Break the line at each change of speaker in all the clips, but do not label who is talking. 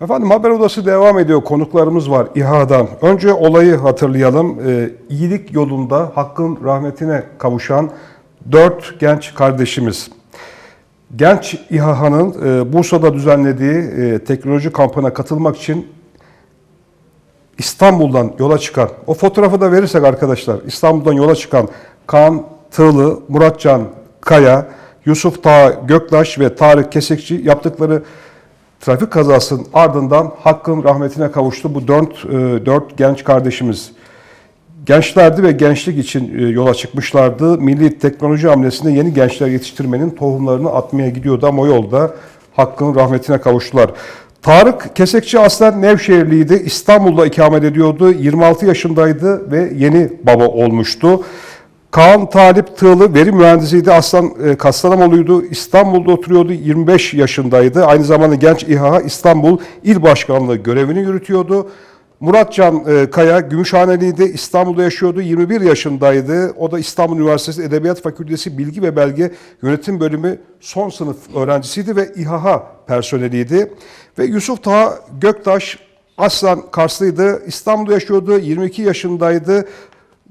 Efendim haber odası devam ediyor. Konuklarımız var İHA'dan. Önce olayı hatırlayalım. Ee, iyilik yolunda hakkın rahmetine kavuşan dört genç kardeşimiz. Genç İHA'nın e, Bursa'da düzenlediği e, teknoloji kampına katılmak için İstanbul'dan yola çıkan, o fotoğrafı da verirsek arkadaşlar, İstanbul'dan yola çıkan Kaan Tığlı, Muratcan Kaya, Yusuf Taha Göktaş ve Tarık Kesekçi yaptıkları trafik kazasının ardından hakkın rahmetine kavuştu bu dört, e, dört genç kardeşimiz. Gençlerdi ve gençlik için e, yola çıkmışlardı. Milli teknoloji hamlesinde yeni gençler yetiştirmenin tohumlarını atmaya gidiyordu ama o yolda hakkın rahmetine kavuştular. Tarık Kesekçi aslen Nevşehirliydi. İstanbul'da ikamet ediyordu. 26 yaşındaydı ve yeni baba olmuştu. Kaan Talip Tığlı veri mühendisiydi. Aslan e, Kastamonluydu. İstanbul'da oturuyordu. 25 yaşındaydı. Aynı zamanda Genç İHA İstanbul İl Başkanlığı görevini yürütüyordu. Muratcan e, Kaya Gümüşhaneliydi. İstanbul'da yaşıyordu. 21 yaşındaydı. O da İstanbul Üniversitesi Edebiyat Fakültesi Bilgi ve Belge Yönetim Bölümü son sınıf öğrencisiydi ve İHA personeliydi. Ve Yusuf Taha Göktaş aslan Karslıydı. İstanbul'da yaşıyordu. 22 yaşındaydı.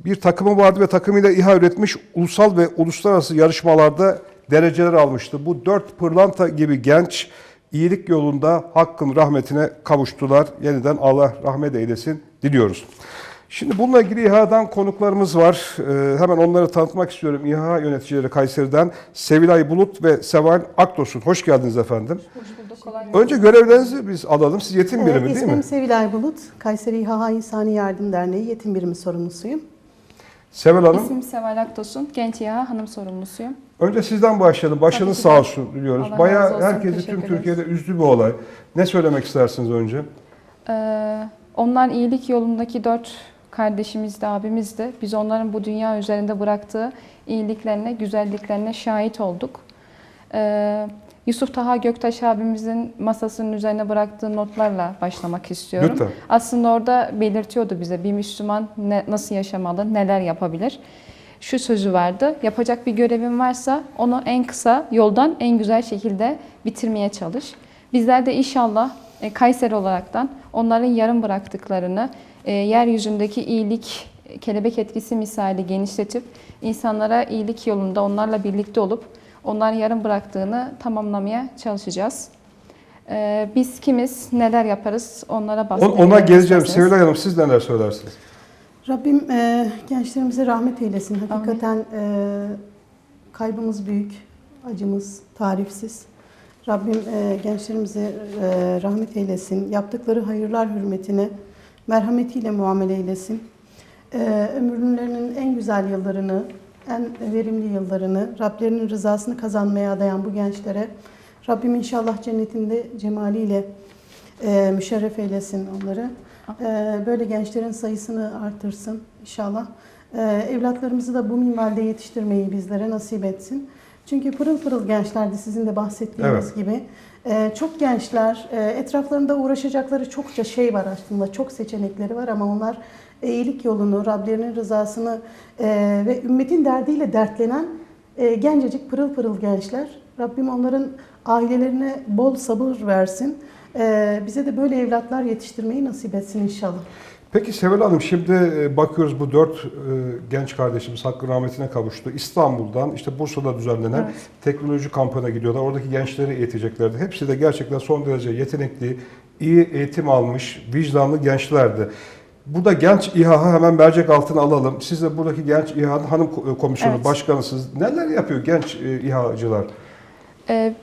Bir takımı vardı ve takımıyla İHA üretmiş ulusal ve uluslararası yarışmalarda dereceler almıştı. Bu dört pırlanta gibi genç iyilik yolunda hakkın rahmetine kavuştular. Yeniden Allah rahmet eylesin diliyoruz. Şimdi bununla ilgili İHA'dan konuklarımız var. Ee, hemen onları tanıtmak istiyorum. İHA yöneticileri Kayseri'den Sevilay Bulut ve Seval Akdosun. Hoş geldiniz efendim. Önce görevlerinizi biz alalım. Siz yetim birimi
Ee,
değil
İsmim
mi?
Sevilay Bulut. Kayseri İHA İnsani Yardım Derneği Yetim Birimi sorumlusuyum.
Seval Hanım.
İsmim Seval Aktosun. Genç İHA Hanım sorumlusuyum.
Önce sizden başlayalım. Başınız sağ olsun diliyoruz.
Allah
Bayağı
olsun,
herkesi tüm
ederiz.
Türkiye'de üzdü bir olay. Ne söylemek istersiniz önce?
Ee, onlar iyilik yolundaki dört kardeşimiz de abimiz de. Biz onların bu dünya üzerinde bıraktığı iyiliklerine, güzelliklerine şahit olduk. Ee, Yusuf Taha Göktaş abimizin masasının üzerine bıraktığı notlarla başlamak istiyorum.
Lütfen.
Aslında orada belirtiyordu bize bir Müslüman ne, nasıl yaşamalı, neler yapabilir. Şu sözü vardı, yapacak bir görevin varsa onu en kısa yoldan en güzel şekilde bitirmeye çalış. Bizler de inşallah e, Kayseri olaraktan onların yarım bıraktıklarını e, yeryüzündeki iyilik, kelebek etkisi misali genişletip insanlara iyilik yolunda onlarla birlikte olup onların yarım bıraktığını tamamlamaya çalışacağız. E, biz kimiz, neler yaparız onlara
On-
bahsedelim.
Ona geleceğim.
isterseniz.
Sevilay Hanım siz neler söylersiniz?
Rabbim e, gençlerimize rahmet eylesin. Hakikaten e, kaybımız büyük, acımız tarifsiz. Rabbim e, gençlerimize e, rahmet eylesin. Yaptıkları hayırlar hürmetine merhametiyle muamele eylesin. E, ömürlerinin en güzel yıllarını, en verimli yıllarını, Rablerinin rızasını kazanmaya adayan bu gençlere Rabbim inşallah cennetinde cemaliyle e, müşerref eylesin onları. E, böyle gençlerin sayısını artırsın inşallah. E, evlatlarımızı da bu minvalde yetiştirmeyi bizlere nasip etsin. Çünkü pırıl pırıl gençlerdi sizin de bahsettiğiniz
Evet.
gibi. E, çok gençler, e, etraflarında uğraşacakları çokça şey var aslında, çok seçenekleri var ama onlar iyilik yolunu, Rablerinin rızasını e, ve ümmetin derdiyle dertlenen e, gencecik pırıl pırıl gençler. Rabbim onların ailelerine bol sabır versin. E, bize de böyle evlatlar yetiştirmeyi nasip etsin inşallah.
Peki Seval Hanım şimdi e, bakıyoruz bu dört e, genç kardeşimiz hakkın rahmetine kavuştu. İstanbul'dan işte Bursa'da düzenlenen
Evet.
teknoloji kampına gidiyorlar. Oradaki gençleri eğiteceklerdi. Hepsi de gerçekten son derece yetenekli, iyi eğitim almış, vicdanlı gençlerdi. Burada genç İHA hemen mercek altına alalım. Siz de buradaki genç İHA'nın hanım komisyonu
Evet.
başkanısınız. Neler yapıyor genç e, İHA'cılar?
Ee,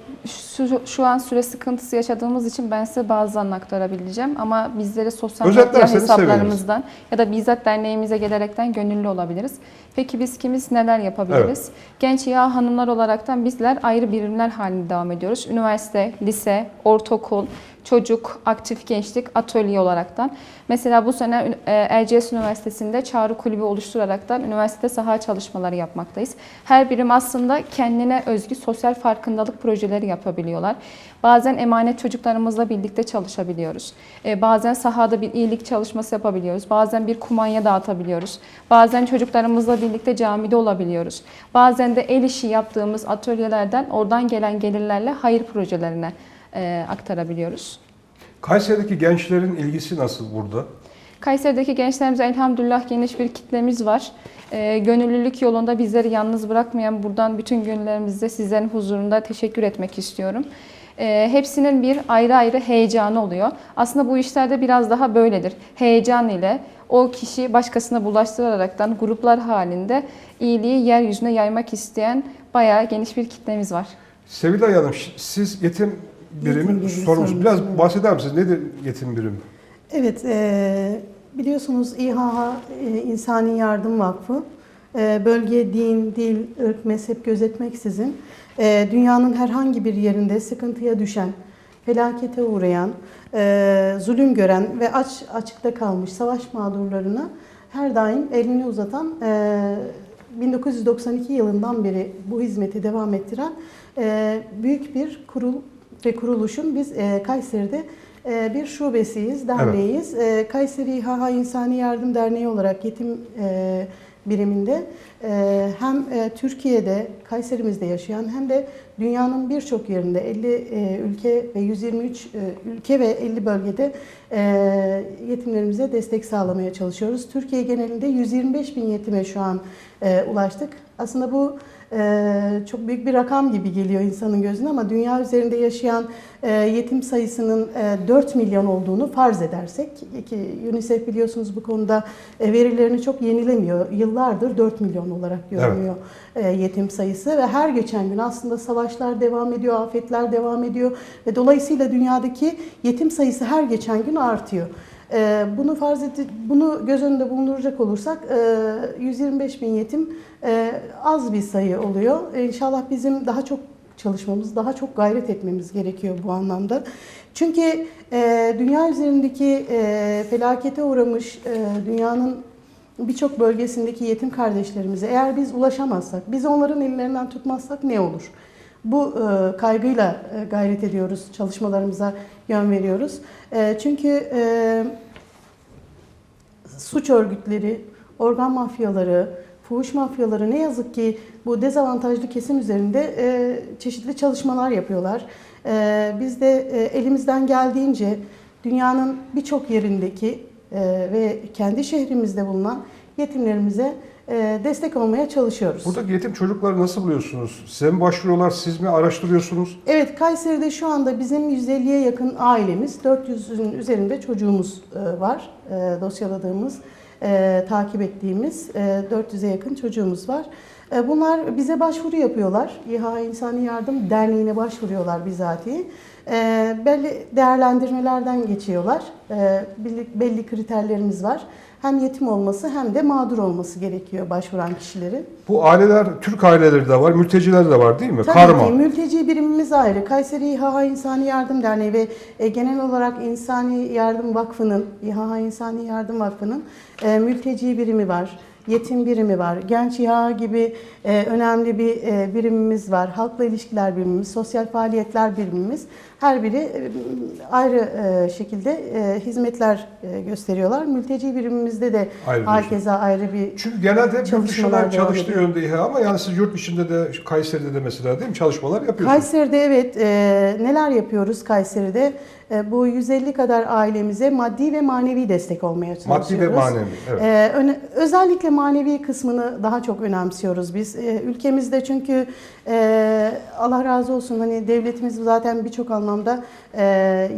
şu, şu an süre sıkıntısı yaşadığımız için ben size bazılarını aktarabileceğim ama bizleri sosyal medya hesaplarımızdan ya da bizzat derneğimize gelerekten gönüllü olabiliriz. Peki biz kimiz neler yapabiliriz? Genç İHA hanımlar olaraktan bizler ayrı birimler halinde devam ediyoruz. Üniversite, lise, ortaokul, çocuk, aktif gençlik, atölye olaraktan. Mesela bu sene Erciyes Üniversitesi'nde çağrı kulübü oluşturaraktan üniversite saha çalışmaları yapmaktayız. Her birim aslında kendine özgü sosyal farkındalık projeleri yapabiliyorlar. Bazen emanet çocuklarımızla birlikte çalışabiliyoruz. E, Bazen sahada bir iyilik çalışması yapabiliyoruz. Bazen bir kumanya dağıtabiliyoruz. Bazen çocuklarımızla birlikte camide olabiliyoruz. Bazen de el işi yaptığımız atölyelerden oradan gelen gelirlerle hayır projelerine e, aktarabiliyoruz.
Kayseri'deki gençlerin ilgisi nasıl burada?
Kayseri'deki gençlerimize elhamdülillah geniş bir kitlemiz var. Ee, gönüllülük yolunda bizleri yalnız bırakmayan buradan bütün gönüllerimizle sizlerin huzurunda teşekkür etmek istiyorum. Ee, hepsinin bir ayrı ayrı heyecanı oluyor. Aslında bu işlerde biraz daha böyledir. Heyecan ile o kişi başkasına bulaştıraraktan gruplar halinde iyiliği yeryüzüne yaymak isteyen bayağı geniş bir kitlemiz var.
Sevilay Hanım siz yetim birimi
sorumlusu,
Biraz bahseder misiniz? Nedir yetim birimi?
Evet, e, biliyorsunuz İHA e, İnsani Yardım Vakfı e, bölge, din, dil, ırk, mezhep gözetmeksizin e, dünyanın herhangi bir yerinde sıkıntıya düşen, felakete uğrayan, e, zulüm gören ve aç açıkta kalmış savaş mağdurlarına her daim elini uzatan e, 1992 yılından beri bu hizmeti devam ettiren e, büyük bir kurul ve kuruluşun biz e, Kayseri'de e, bir şubesiyiz, derneğiz. E, Kayseri İHA İnsani Yardım Derneği olarak yetim e, biriminde e, hem e, Türkiye'de, Kayserimizde yaşayan hem de dünyanın birçok yerinde 50 e, ülke ve 123 e, ülke ve 50 bölgede e, yetimlerimize destek sağlamaya çalışıyoruz. Türkiye genelinde 125 bin yetime şu an e, ulaştık. Aslında bu çok büyük bir rakam gibi geliyor insanın gözüne ama dünya üzerinde yaşayan e, yetim sayısının e, 4 milyon olduğunu farz edersek ki UNICEF biliyorsunuz bu konuda e, verilerini çok yenilemiyor. Yıllardır 4 milyon olarak görünüyor e, yetim sayısı ve her geçen gün aslında savaşlar devam ediyor, afetler devam ediyor ve dolayısıyla dünyadaki yetim sayısı her geçen gün artıyor. E, Bunu farz edip bunu göz önünde bulunduracak olursak e, 125 bin yetim e, az bir sayı oluyor. İnşallah bizim daha çok çalışmamız, daha çok gayret etmemiz gerekiyor bu anlamda. Çünkü e, dünya üzerindeki e, felakete uğramış e, dünyanın birçok bölgesindeki yetim kardeşlerimize eğer biz ulaşamazsak, biz onların ellerinden tutmazsak ne olur? Bu e, kaygıyla e, gayret ediyoruz, çalışmalarımıza yön veriyoruz. E, çünkü e, suç örgütleri, organ mafyaları, fuhuş mafyaları ne yazık ki bu dezavantajlı kesim üzerinde e, çeşitli çalışmalar yapıyorlar. E, biz de e, elimizden geldiğince dünyanın birçok yerindeki e, ve kendi şehrimizde bulunan yetimlerimize destek olmaya çalışıyoruz.
Buradaki yetim çocukları nasıl buluyorsunuz? Size mi başvuruyorlar, siz mi araştırıyorsunuz?
Evet, Kayseri'de şu anda bizim 150'ye yakın ailemiz, 400'ün üzerinde çocuğumuz e, var. E, dosyaladığımız, e, takip ettiğimiz e, 400'e yakın çocuğumuz var. E, bunlar bize başvuru yapıyorlar. İHA İnsani Yardım Derneği'ne başvuruyorlar bizatihi. E, belli değerlendirmelerden geçiyorlar. E, belli, belli kriterlerimiz var. Hem yetim olması hem de mağdur olması gerekiyor başvuran kişilerin.
Bu aileler, Türk aileleri de var, mülteciler de var değil mi?
Tabii
Karma.
ki mülteci birimimiz ayrı. Kayseri İHA İnsani Yardım Derneği ve e, genel olarak İnsani Yardım Vakfı'nın, İHA İnsani Yardım Vakfı'nın e, mülteci birimi var. Yetim birimi var. Genç İHA gibi e, önemli bir e, birimimiz var. Halkla ilişkiler birimimiz, sosyal faaliyetler birimimiz. Her biri e, ayrı e, şekilde e, hizmetler gösteriyorlar. Mülteci birimimizde de
Ayrı
herkese ayrı bir
Çünkü genelde hep yurt dışında çalıştığı yönde İHA ama yani siz yurt içinde de Kayseri'de de mesela değil mi çalışmalar yapıyorsunuz?
Kayseri'de evet e, neler yapıyoruz Kayseri'de? E, bu 150 kadar ailemize maddi ve manevi destek olmaya çalışıyoruz.
Maddi ve manevi. Evet.
E, öne- özellikle manevi kısmını daha çok önemsiyoruz biz. E, ülkemizde çünkü e, Allah razı olsun hani devletimiz zaten birçok anlamda e,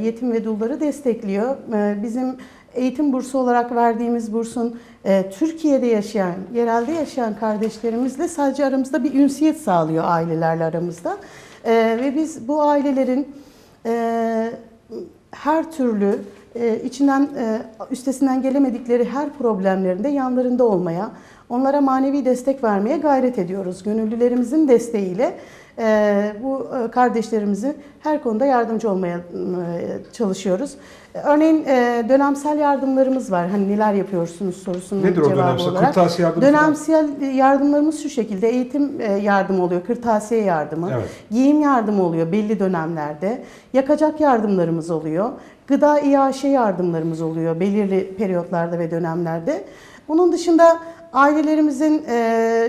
yetim ve dulları destekliyor. E, bizim eğitim bursu olarak verdiğimiz bursun e, Türkiye'de yaşayan, yerelde yaşayan kardeşlerimizle sadece aramızda bir ünsiyet sağlıyor ailelerle aramızda. E, ve biz bu ailelerin e, her türlü e, içinden e, üstesinden gelemedikleri her problemlerinde yanlarında olmaya, onlara manevi destek vermeye gayret ediyoruz. Gönüllülerimizin desteğiyle bu e, kardeşlerimizi her konuda yardımcı olmaya e, çalışıyoruz. Örneğin e, dönemsel yardımlarımız var. Hani neler yapıyorsunuz sorusunun
Nedir o
cevabı
dönemsel?
olarak.
Kırtasiye yardımı falan?
Dönemsel yardımlarımız şu şekilde eğitim yardımı oluyor, kırtasiye yardımı,
Evet.
giyim yardımı oluyor belli dönemlerde, yakacak yardımlarımız oluyor, gıda iaşe yardımlarımız oluyor belirli periyotlarda ve dönemlerde. Bunun dışında ailelerimizin e,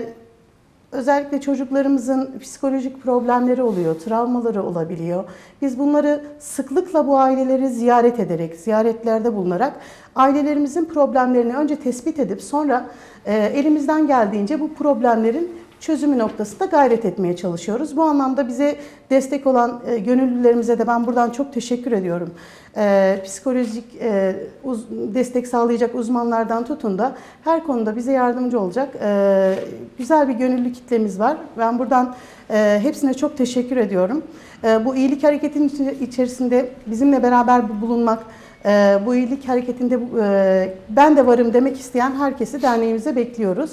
özellikle çocuklarımızın psikolojik problemleri oluyor, travmaları olabiliyor. Biz bunları sıklıkla bu aileleri ziyaret ederek, ziyaretlerde bulunarak ailelerimizin problemlerini önce tespit edip sonra e, elimizden geldiğince bu problemlerin çözümü noktasında gayret etmeye çalışıyoruz. Bu anlamda bize destek olan e, gönüllülerimize de ben buradan çok teşekkür ediyorum. E, psikolojik e, uz- destek sağlayacak uzmanlardan tutun da her konuda bize yardımcı olacak e, güzel bir gönüllü kitlemiz var. Ben buradan e, hepsine çok teşekkür ediyorum. E, bu iyilik hareketinin içerisinde bizimle beraber bulunmak, e, bu iyilik hareketinde e, ben de varım demek isteyen herkesi derneğimize bekliyoruz.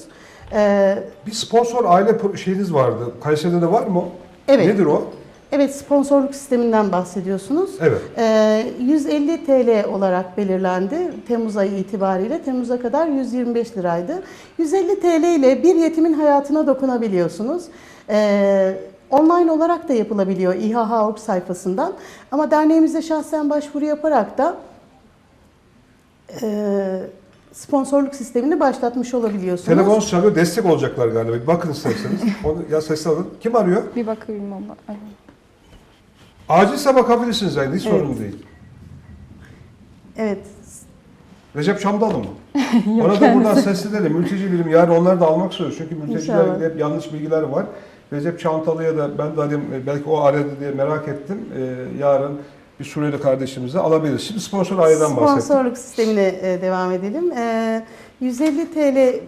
E,
Bir sponsor aile şeyiniz vardı. Kayseri'de de var mı o?
Evet.
Nedir o?
Evet, sponsorluk sisteminden bahsediyorsunuz.
Evet.
Ee, 150 TL olarak belirlendi Temmuz ayı itibariyle. Temmuz'a kadar 125 liraydı. 150 TL ile bir yetimin hayatına dokunabiliyorsunuz. Ee, online olarak da yapılabiliyor İHH.org sayfasından. Ama derneğimize şahsen başvuru yaparak da e, sponsorluk sistemini başlatmış olabiliyorsunuz.
Telefon çalıyor, destek olacaklar galiba. Bir bakın isterseniz. Onu ya sesli alın. Kim arıyor?
Bir bakayım ona.
Acilse bakabilirsiniz yani. Hiç
Evet.
sorun değil.
Evet,
Recep Çamdalı mı? Ona da buradan seslenelim. Mülteci bilim yarın onları da almak istiyoruz. Çünkü mültecilerle hep yanlış bilgiler var. Recep Çantalı'ya da ben de hani belki o aradı diye merak ettim. Ee, yarın bir Suriyeli kardeşimize alabiliriz. Şimdi sponsor aileden bahsettik.
Sponsorluk sistemine e, devam edelim. E, 150 TL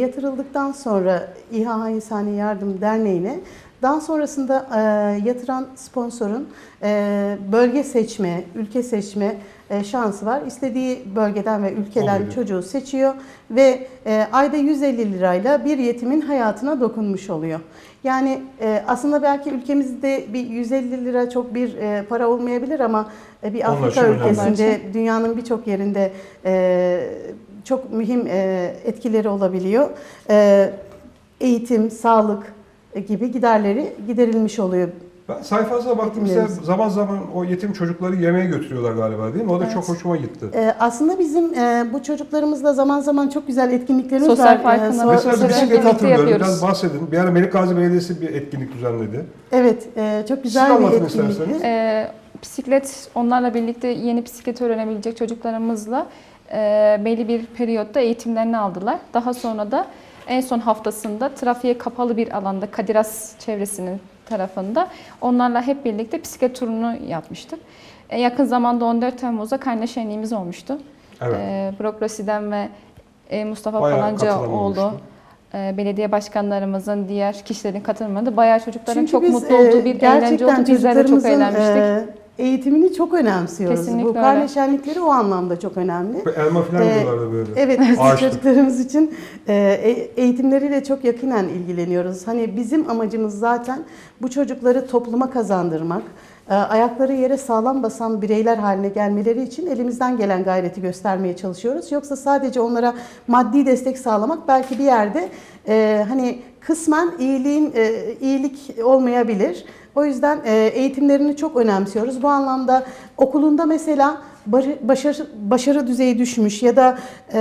yatırıldıktan sonra İHA İnsani Yardım Derneği'ne daha sonrasında e, yatıran sponsorun e, bölge seçme, ülke seçme e, şansı var. İstediği bölgeden ve ülkeden
Oluyor.
çocuğu seçiyor ve e, ayda 150 lirayla bir yetimin hayatına dokunmuş oluyor. Yani e, aslında belki ülkemizde bir 150 lira çok bir e, para olmayabilir ama e, bir
Onlar
Afrika
için önemli.
ülkesinde dünyanın birçok yerinde e, çok mühim e, etkileri olabiliyor. E, eğitim, sağlık gibi giderleri giderilmiş oluyor.
Ben sayfanıza baktım
Bilmiyoruz.
zaman zaman o yetim çocukları yemeğe götürüyorlar galiba değil mi? O da
Evet.
çok hoşuma gitti.
E, aslında bizim e, bu çocuklarımızla zaman zaman çok güzel etkinliklerimiz
Sosyal
var. E,
farkındalık
so-
Mesela
Sosyal
bisiklet hatırlıyorum.
yapıyoruz.
Biraz bahsedin. Bir ara Melikgazi Belediyesi bir etkinlik düzenledi.
Evet, e, çok
Siz
güzel bir
anlatın
etkinlikti.
isterseniz.
Ee, bisiklet, onlarla birlikte yeni bisiklet öğrenebilecek çocuklarımızla e, belli bir periyotta eğitimlerini aldılar. Daha sonra da en son haftasında trafiğe kapalı bir alanda Kadiras çevresinin tarafında onlarla hep birlikte bisiklet turunu yapmıştık. E, yakın zamanda 14 Temmuz'da karne şenliğimiz olmuştu.
Evet.
E, Bürokrasiden ve e, Mustafa
Bayağı
Palancıoğlu, e, belediye başkanlarımızın, diğer kişilerin katılmadı. Bayağı çocukların
Çünkü
çok
biz,
mutlu olduğu
e,
bir eğlence oldu. Bizler de çok eğlenmiştik.
e, eğitimini çok önemsiyoruz.
Kesinlikle
Bu
öyle.
karne şenlikleri o anlamda çok önemli.
Elma falan
Ee,
diyorlardı böyle.
Evet biz çocuklarımız için e, e- eğitimleriyle çok yakinen ilgileniyoruz. Hani bizim amacımız zaten bu çocukları topluma kazandırmak, e, ayakları yere sağlam basan bireyler haline gelmeleri için elimizden gelen gayreti göstermeye çalışıyoruz. Yoksa sadece onlara maddi destek sağlamak belki bir yerde e, hani kısmen iyiliğin e, iyilik olmayabilir. O yüzden e, eğitimlerini çok önemsiyoruz. Bu anlamda okulunda mesela başarı, başarı düzeyi düşmüş ya da e,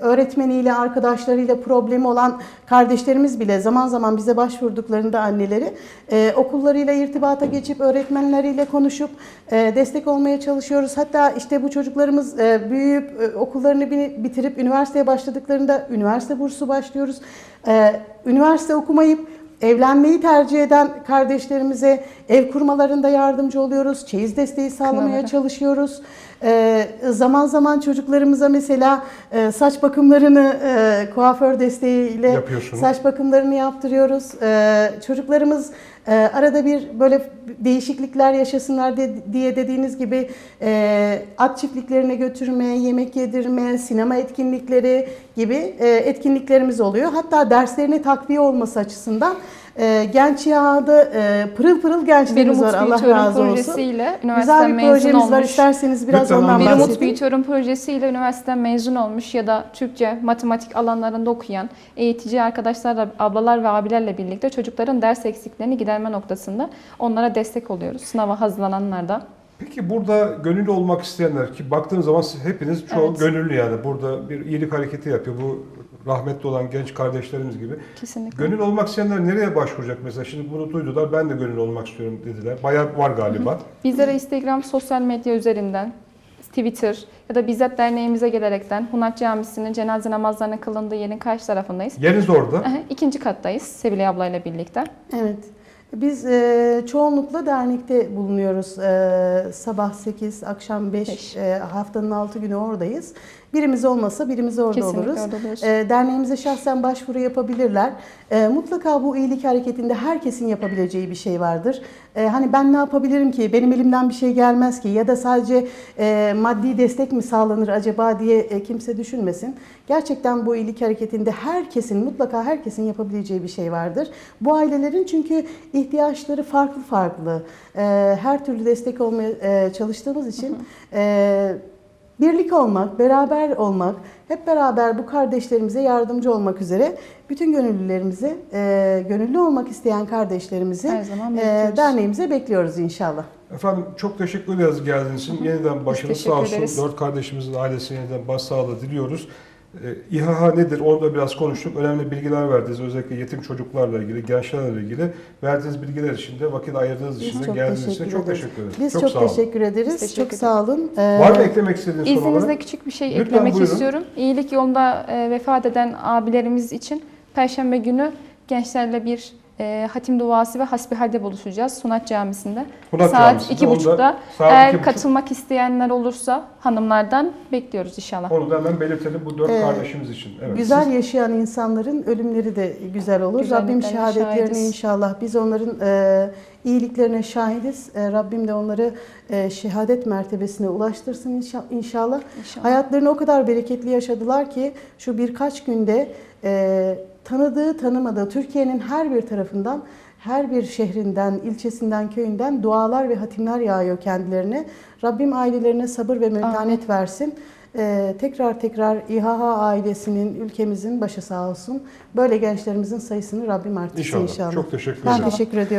öğretmeniyle, arkadaşlarıyla problemi olan kardeşlerimiz bile zaman zaman bize başvurduklarında anneleri e, okullarıyla irtibata geçip öğretmenleriyle konuşup e, destek olmaya çalışıyoruz. Hatta işte bu çocuklarımız e, büyüyüp e, okullarını bi- bitirip üniversiteye başladıklarında üniversite bursu başlıyoruz. E, üniversite okumayıp Evlenmeyi tercih eden kardeşlerimize ev kurmalarında yardımcı oluyoruz. Çeyiz desteği sağlamaya
Kınaları.
çalışıyoruz. Ee, zaman zaman çocuklarımıza mesela e, saç bakımlarını e, kuaför desteğiyle saç bakımlarını yaptırıyoruz. Ee, çocuklarımız e, arada bir böyle değişiklikler yaşasınlar de- diye dediğiniz gibi e, at çiftliklerine götürme, yemek yedirme, sinema etkinlikleri gibi e, etkinliklerimiz oluyor. Hatta derslerine takviye olması açısından e, genç yağda e, pırıl pırıl
Bir
gençlerimiz var. Allah razı olsun.
projesiyle üniversiteden
Güzel bir
mezun
projemiz var.
olmuş.
İsterseniz biraz
Lütfen
ondan
anlatın.
Bir Umut. Büyütörüm projesiyle üniversiteden mezun olmuş ya da Türkçe, matematik alanlarında okuyan eğitici arkadaşlarla, ablalar ve abilerle birlikte çocukların ders eksiklerini giderme noktasında onlara destek oluyoruz. Sınava hazırlananlar da.
Peki burada gönüllü olmak isteyenler ki baktığınız zaman siz hepiniz çoğu
Evet.
gönüllü yani. Burada bir iyilik hareketi yapıyor. Bu rahmetli olan genç kardeşlerimiz gibi.
Kesinlikle.
Gönül olmak isteyenler nereye başvuracak mesela? Şimdi bunu duydular, ben de gönül olmak istiyorum dediler. Bayağı var galiba.
Bizlere Instagram, sosyal medya üzerinden, Twitter ya da bizzat derneğimize gelerekten Hunat Camisi'nin cenaze namazlarının kılındığı yerin karşı tarafındayız.
Yeriniz orada.
İkinci kattayız Sevilay ablayla birlikte.
Evet. Biz e, çoğunlukla dernekte bulunuyoruz. E, sabah 8, akşam 5,
Beş.
e, haftanın 6 günü oradayız. Birimiz olmasa birimiz orada
Kesinlikle
oluruz.
orada oluruz.
E, derneğimize şahsen başvuru yapabilirler. E, mutlaka bu iyilik hareketinde herkesin yapabileceği bir şey vardır. E, hani ben ne yapabilirim ki? Benim elimden bir şey gelmez ki? Ya da sadece e, maddi destek mi sağlanır acaba diye e, kimse düşünmesin. Gerçekten bu iyilik hareketinde herkesin, mutlaka herkesin yapabileceği bir şey vardır. Bu ailelerin çünkü ihtiyaçları farklı farklı. E, her türlü destek olmaya e, çalıştığımız için... E, Birlik olmak, beraber olmak, hep beraber bu kardeşlerimize yardımcı olmak üzere bütün gönüllülerimizi, e, gönüllü olmak isteyen kardeşlerimizi
Her zaman
e,
bekliyoruz.
derneğimize bekliyoruz inşallah.
Efendim çok teşekkür ederiz geldiğiniz için. Yeniden başınız
teşekkür
sağ olsun.
ederiz.
Dört kardeşimizin ailesine yeniden başsağlığı diliyoruz. Ee, İHA nedir? Onu da biraz konuştuk. Önemli bilgiler verdiniz. Özellikle yetim çocuklarla ilgili, gençlerle ilgili. Verdiğiniz bilgiler için de vakit ayırdığınız
Biz
için de
çok
geldiğiniz için
teşekkür
çok
ederiz.
teşekkür ederiz.
Biz
çok,
çok, teşekkür ederiz.
Biz teşekkür
çok sağ olun. Ee,
Var mı eklemek istediğiniz son
İzninizle
olarak?
küçük bir şey
Lütfen,
eklemek
buyurun.
istiyorum. İyilik yolunda e, vefat eden abilerimiz için Perşembe günü gençlerle bir e, hatim duası ve hasbihalde buluşacağız Sunat Camisi'nde.
Hunat
saat
Camisi'nde.
iki
Onu da
buçukta.
saat
Eğer
iki buçuk.
katılmak isteyenler olursa hanımlardan bekliyoruz inşallah.
Onu da hemen belirtelim bu dört
Ee,
kardeşimiz için. Evet,
güzel
siz-
yaşayan insanların ölümleri de güzel olur.
Güzelliklerine
Rabbim şehadetlerini
şahidiz.
inşallah biz onların e, iyiliklerine şahidiz. E, Rabbim de onları e, şehadet mertebesine ulaştırsın inşa- inşallah.
İnşallah.
Hayatlarını o kadar bereketli yaşadılar ki şu birkaç günde e, tanıdığı tanımadığı Türkiye'nin her bir tarafından her bir şehrinden, ilçesinden, köyünden dualar ve hatimler yağıyor kendilerine. Rabbim ailelerine sabır ve metanet versin. E, tekrar tekrar İHA ailesinin, ülkemizin başı sağ olsun. Böyle gençlerimizin sayısını Rabbim artırsın
İnşallah.
inşallah.
Çok teşekkür
Ben
ederim.
teşekkür ediyorum.